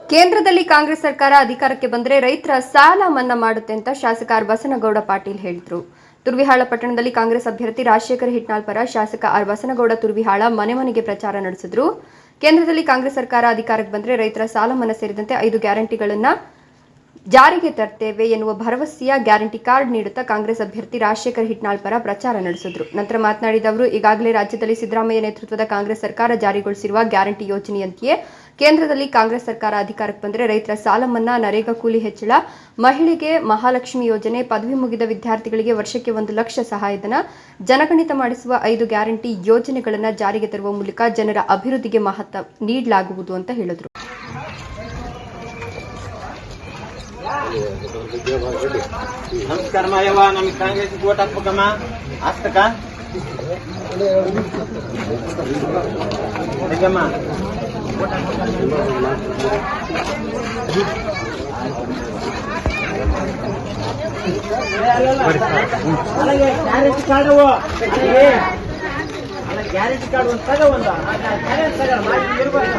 ಕೇಂದ್ರದಲ್ಲಿ ಕಾಂಗ್ರೆಸ್ ಸರ್ಕಾರ ಅಧಿಕಾರಕ್ಕೆ ಬಂದರೆ ರೈತರ ಸಾಲ ಮನ್ನಾ ಮಾಡುತ್ತೆ ಅಂತ ಶಾಸಕ ಆರ್ ಬಸನಗೌಡ ಪಾಟೀಲ್ ಹೇಳಿದರು. ತುರ್ವಿಹಾಳ ಪಟ್ಟಣದಲ್ಲಿ ಕಾಂಗ್ರೆಸ್ ಅಭ್ಯರ್ಥಿ ರಾಜಶೇಖರ್ ಹಿಟ್ನಾಳ್ ಪರ ಶಾಸಕ ಆರ್ ಬಸನಗೌಡ ತುರ್ವಿಹಾಳ ಮನೆ ಮನೆಗೆ ಪ್ರಚಾರ ನಡೆಸಿದ್ರು. ಕೇಂದ್ರದಲ್ಲಿ ಕಾಂಗ್ರೆಸ್ ಸರ್ಕಾರ ಅಧಿಕಾರಕ್ಕೆ ಬಂದರೆ ರೈತರ ಸಾಲ ಮನ್ನಾ ಸೇರಿದಂತೆ ಐದು ಗ್ಯಾರಂಟಿಗಳನ್ನ ಜಾರಿಗೆ ತರ್ತೇವೆ ಎನ್ನುವ ಭರವಸೆಯ ಗ್ಯಾರಂಟಿ ಕಾರ್ಡ್ ನೀಡುತ್ತಾ ಕಾಂಗ್ರೆಸ್ ಅಭ್ಯರ್ಥಿ ರಾಜಶೇಖರ್ ಹಿಟ್ನಾಳ್ ಪರ ಪ್ರಚಾರ ನಡೆಸಿದ್ರು. ನಂತರ ಮಾತನಾಡಿದ ಅವರು, ಈಗಾಗಲೇ ರಾಜ್ಯದಲ್ಲಿ ಸಿದ್ದರಾಮಯ್ಯ ನೇತೃತ್ವದ ಕಾಂಗ್ರೆಸ್ ಸರ್ಕಾರ ಜಾರಿಗೊಳಿಸಿರುವ ಗ್ಯಾರಂಟಿ ಯೋಜನೆಯಂತೆಯೇ ಕೇಂದ್ರದಲ್ಲಿ ಕಾಂಗ್ರೆಸ್ ಸರ್ಕಾರ ಅಧಿಕಾರಕ್ಕೆ ಬಂದರೆ ರೈತರ ಸಾಲ ಮನ್ನಾ, ನರೇಗಾ ಕೂಲಿ ಹೆಚ್ಚಳ, ಮಹಿಳೆಗೆ ಮಹಾಲಕ್ಷ್ಮಿ ಯೋಜನೆ, ಪದವಿ ಮುಗಿದ ವಿದ್ಯಾರ್ಥಿಗಳಿಗೆ ವರ್ಷಕ್ಕೆ ಒಂದು ಲಕ್ಷ ಸಹಾಯಧನ, ಜನಗಣಿತ ಮಾಡಿಸುವ ಐದು ಗ್ಯಾರಂಟಿ ಯೋಜನೆಗಳನ್ನು ಜಾರಿಗೆ ತರುವ ಮೂಲಕ ಜನರ ಅಭಿವೃದ್ಧಿಗೆ ಮಹತ್ವ ನೀಡಲಾಗುವುದು ಅಂತ ಹೇಳಿದರು. ನಮಸ್ಕಾರ ಮಾಯವ್ವ ನಮಗೆ ಕಾಂಗ್ರೆಸ್ ಓಟ್ ಹಾಕ್ಬೇಕಮ್ಮ ಹಾಕ್ತಕ ಹೇಗಮ್ಮ ಗ್ಯಾರಂಟಿ ಕಾರ್ಡ್ ಅವು ಗ್ಯಾರಂಟಿ ಕಾರ್ಡ್ ಗ್ಯಾರಂಟಿ ತಗ ಮಾಡಿ ಇರ್ಬೇಕು